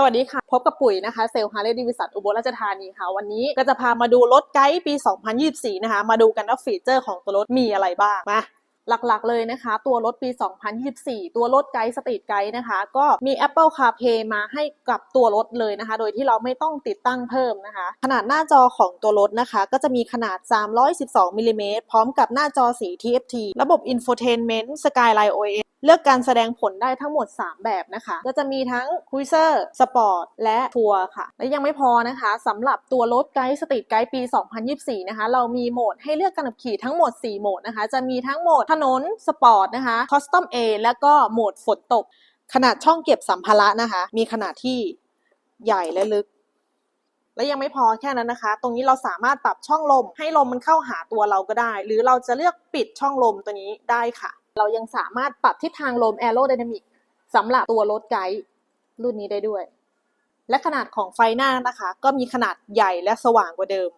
สวัสดีค่ะ พบกับปุ๋ยนะคะเซลล์ฮาร์เลย์ดิวิสันอุบลราชธานีค่ะ วันนี้ก็จะพามาดูรถไกด์ปี 2024 นะคะ มาดูกันว่าฟีเจอร์ของตัวรถมีอะไรบ้างมาหลักๆ เลยนะคะ ตัวรถปี 2024 ตัวรถไกด์สตรีทไกด์นะคะ ก็มี Apple CarPlay มาให้กับตัวรถเลยนะคะ โดยที่เราไม่ต้องติดตั้งเพิ่มนะคะ ขนาดหน้าจอของตัวรถนะคะ ก็จะมีขนาด 312มิลลิเมตรพร้อมกับหน้าจอสี TFT ระบบ Infotainment Skyline OS เลือกการแสดงผลได้ทั้งหมด 3 แบบนะคะ ก็จะมีทั้ง Cruiser Sport และทัวร์ค่ะ และยังไม่พอนะคะสำหรับตัวรถไกด์สตรีทไกด์ปี 2024 นะคะ เรามีโหมดให้เลือกการขับขี่ทั้งหมด 4 โหมดนะคะ จะมีทั้งโหมดถนนสปอร์ตนะคะ Custom A แล้วก็โหมดฝนตก ขนาดช่องเก็บสัมภาระนะคะ มีขนาดที่ใหญ่และลึกและยังไม่พอแค่นั้นนะคะ ตรงนี้เราสามารถปรับช่องลม ให้ลมมันเข้าหาตัวเราก็ได้ หรือเราจะเลือกปิดช่องลมตัวนี้ได้ค่ะ เรายังสามารถปรับทิศทางลม Aerodynamic สำหรับตัวรถไกด์รุ่นนี้ได้ด้วย และขนาดของไฟหน้านะคะ ก็มีขนาดใหญ่และสว่างกว่าเดิม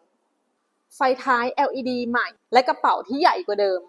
ไฟท้าย LED ใหม่ และกระเป๋าที่ใหญ่กว่าเดิม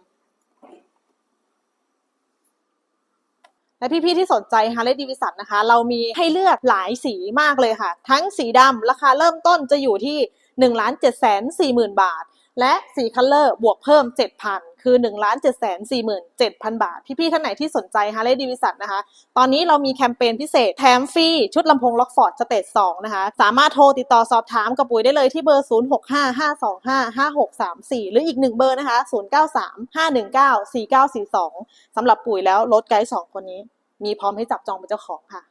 และพี่ๆที่สนใจ Harley Davidson นะคะ เรามีให้เลือกหลายสีมากเลยค่ะ ทั้งสีดำราคาเริ่มต้นจะอยู่ที่ 1 7 4 0 0 0 0 บาท และสีคัลเลอร์บวกเพิ่ม 7,000 คือ 1 7 4 7 0 0 0 บาท พี่ๆท่านไหนที่สนใจ Harley Davidson นะคะ ตอนนี้เรามีแคมเปญพิเศษแถมฟรี ชุดลำโพงล็อกฟอร์ดสเตจ2นะคะ สามารถโทรติดต่อสอบถามกับปุ๋ยได้เลยที่เบอร์ 0655255634 หรืออีกหนึ่งเบอร์นะคะ 0935194942สำหรับปุ๋ยแล้วรถไกด์สองคนนี้ มีพร้อมให้จับจองเป็นเจ้าของค่ะ